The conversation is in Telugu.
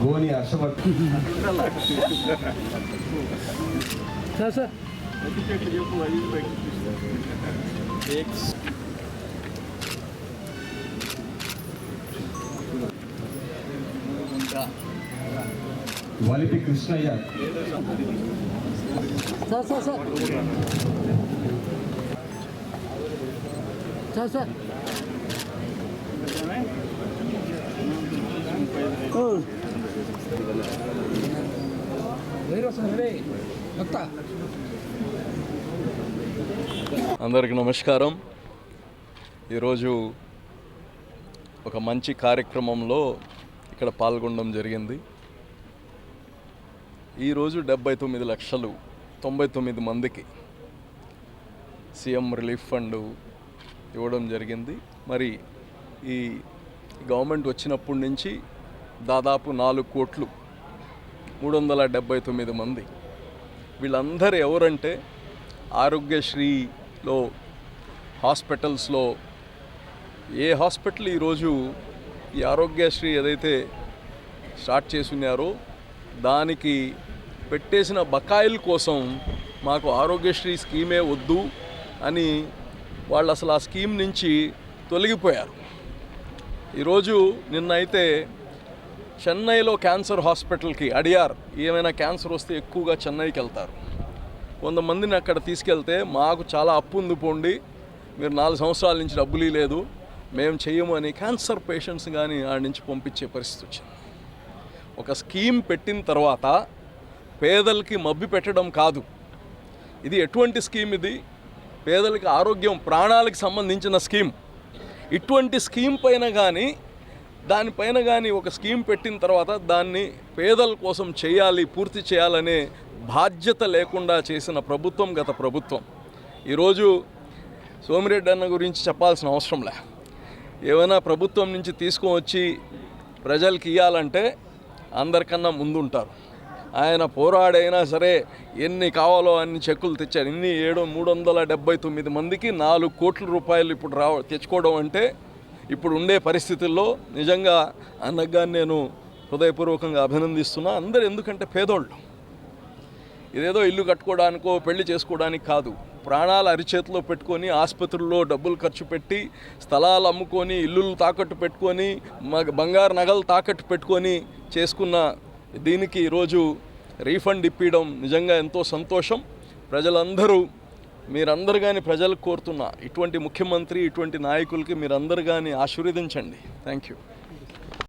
Goni Harshavardhan sir sir Valipi Krishnaiah sir sir sir sir sir అందరికి నమస్కారం. ఈరోజు ఒక మంచి కార్యక్రమంలో ఇక్కడ పాల్గొనడం జరిగింది. ఈరోజు డెబ్బై తొమ్మిది లక్షలు తొంభై తొమ్మిది మందికి సీఎం రిలీఫ్ ఫండ్ ఇవ్వడం జరిగింది. మరి ఈ గవర్నమెంట్ వచ్చినప్పటి నుంచి దాదాపు నాలుగు కోట్లు మూడు వందల డెబ్బై తొమ్మిది మంది. వీళ్ళందరూ ఎవరంటే ఆరోగ్యశ్రీలో హాస్పిటల్స్లో ఏ హాస్పిటల్ ఈరోజు ఈ ఆరోగ్యశ్రీ ఏదైతే స్టార్ట్ చేసున్నారో దానికి పెట్టేసిన బకాయిల కోసం మాకు ఆరోగ్యశ్రీ స్కీమే వద్దు అని వాళ్ళు అసలు ఆ స్కీమ్ నుంచి తొలగిపోయారు. ఈరోజు నిన్న అయితే చెన్నైలో క్యాన్సర్ హాస్పిటల్కి అడియార్ ఏమైనా క్యాన్సర్ వస్తే ఎక్కువగా చెన్నైకి వెళ్తారు. కొంతమందిని అక్కడ తీసుకెళ్తే మాకు చాలా అప్పు ఉంది పోండి మీరు నాలుగు సంవత్సరాల నుంచి డబ్బులు లేదు మేము చెయ్యము అని క్యాన్సర్ పేషెంట్స్ కానీ ఆడి నుంచి పంపించే పరిస్థితి వచ్చింది. ఒక స్కీమ్ పెట్టిన తర్వాత పేదలకి మబ్బి పెట్టడం కాదు. ఇది ఎటువంటి స్కీమ్ ఇది? పేదలకి ఆరోగ్యం ప్రాణాలకు సంబంధించిన స్కీమ్. ఇటువంటి స్కీమ్ పైన కానీ దానిపైన కానీ ఒక స్కీమ్ పెట్టిన తర్వాత దాన్ని పేదల కోసం చేయాలి పూర్తి చేయాలనే బాధ్యత లేకుండా చేసిన ప్రభుత్వం గత ప్రభుత్వం. ఈరోజు సోమిరెడ్డి అన్న గురించి చెప్పాల్సిన అవసరం లే. ఏమైనా ప్రభుత్వం నుంచి తీసుకొని వచ్చి ప్రజలకి ఇవ్వాలంటే అందరికన్నా ముందుంటారు. ఆయన పోరాడైనా సరే ఎన్ని కావాలో అన్ని చెక్కులు తెచ్చారు. ఇన్ని ఏడు మూడు వందల డెబ్బై తొమ్మిది మందికి నాలుగు కోట్ల రూపాయలు ఇప్పుడు రావ తెచ్చుకోవడం అంటే ఇప్పుడు ఉండే పరిస్థితుల్లో నిజంగా అన్నగా నేను హృదయపూర్వకంగా అభినందిస్తున్నా. అందరు ఎందుకంటే పేదోళ్ళు. ఇదేదో ఇల్లు కట్టుకోవడానికో పెళ్ళి చేసుకోవడానికి కాదు. ప్రాణాలు అరిచేతిలో పెట్టుకొని ఆసుపత్రుల్లో డబ్బులు ఖర్చు పెట్టి స్థలాలు అమ్ముకొని ఇల్లులు తాకట్టు పెట్టుకొని బంగారు నగలు తాకట్టు పెట్టుకొని చేసుకున్న దీనికి ఈరోజు రీఫండ్ ఇప్పించడం నిజంగా ఎంతో సంతోషం. ప్రజలందరూ మీరందరు కానీ ప్రజలకు కోరుతున్నా ఇటువంటి ముఖ్యమంత్రి ఇటువంటి నాయకులకి మీరందరు కానీ ఆశీర్వదించండి. Thank you